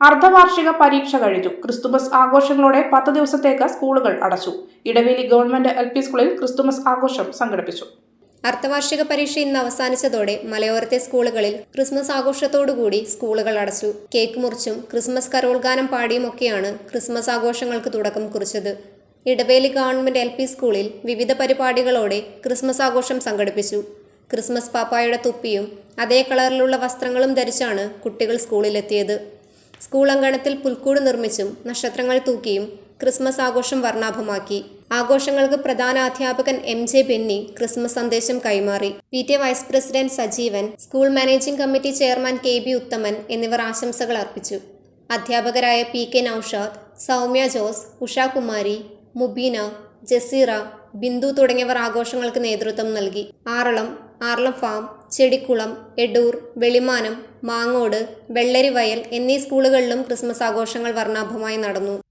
അർദ്ധവാർഷിക പരീക്ഷ കഴിഞ്ഞു. ക്രിസ്തുമസ് ആഘോഷങ്ങളോടെ പത്ത് ദിവസത്തേക്ക് സ്കൂളുകൾ അടച്ചു. ഇടവേലി ഗവൺമെന്റ് എൽ പി സ്കൂളിൽ ക്രിസ്തുമസ് ആഘോഷം സംഘടിപ്പിച്ചു. അർദ്ധവാർഷിക പരീക്ഷ ഇന്ന് അവസാനിച്ചതോടെ മലയോരത്തെ സ്കൂളുകളിൽ ക്രിസ്മസ് ആഘോഷത്തോടുകൂടി സ്കൂളുകൾ അടച്ചു. കേക്ക് മുറിച്ചും ക്രിസ്മസ് കരോൾ ഗാനം പാടിയുമൊക്കെയാണ് ക്രിസ്മസ് ആഘോഷങ്ങൾക്ക് തുടക്കം കുറിച്ചത്. ഇടവേലി ഗവൺമെന്റ് എൽ സ്കൂളിൽ വിവിധ പരിപാടികളോടെ ക്രിസ്മസ് ആഘോഷം സംഘടിപ്പിച്ചു. ക്രിസ്മസ് പാപ്പായുടെ തുപ്പിയും അതേ കളറിലുള്ള വസ്ത്രങ്ങളും ധരിച്ചാണ് കുട്ടികൾ സ്കൂളിലെത്തിയത്. സ്കൂൾ അങ്കണത്തിൽ പുൽക്കൂട് നിർമ്മിച്ചും നക്ഷത്രങ്ങൾ തൂക്കിയും ക്രിസ്മസ് ആഘോഷം വർണാഭമാക്കി. ആഘോഷങ്ങൾക്ക് പ്രധാന അധ്യാപകൻ എം ജെ ബെന്നി ക്രിസ്മസ് സന്ദേശം കൈമാറി. P T vice president Sajeevan school managing committee chairman K B Uthaman എന്നിവർ ആശംസകൾ അർപ്പിച്ചു. അധ്യാപകരായ പി കെ നൌഷാദ് സൗമ്യ ജോസ് ഉഷാകുമാരി മുബീന ജസീറ ബിന്ദു തുടങ്ങിയവർ ആഘോഷങ്ങൾക്ക് നേതൃത്വം നൽകി. ആറളം ആർളം ഫാം ചെടിക്കുളം എടൂർ വെളിമാനം മാങ്ങോട് വെള്ളരിവയൽ എന്നീ സ്കൂളുകളിലും ക്രിസ്മസ് ആഘോഷങ്ങൾ വർണാഭമായി നടന്നു.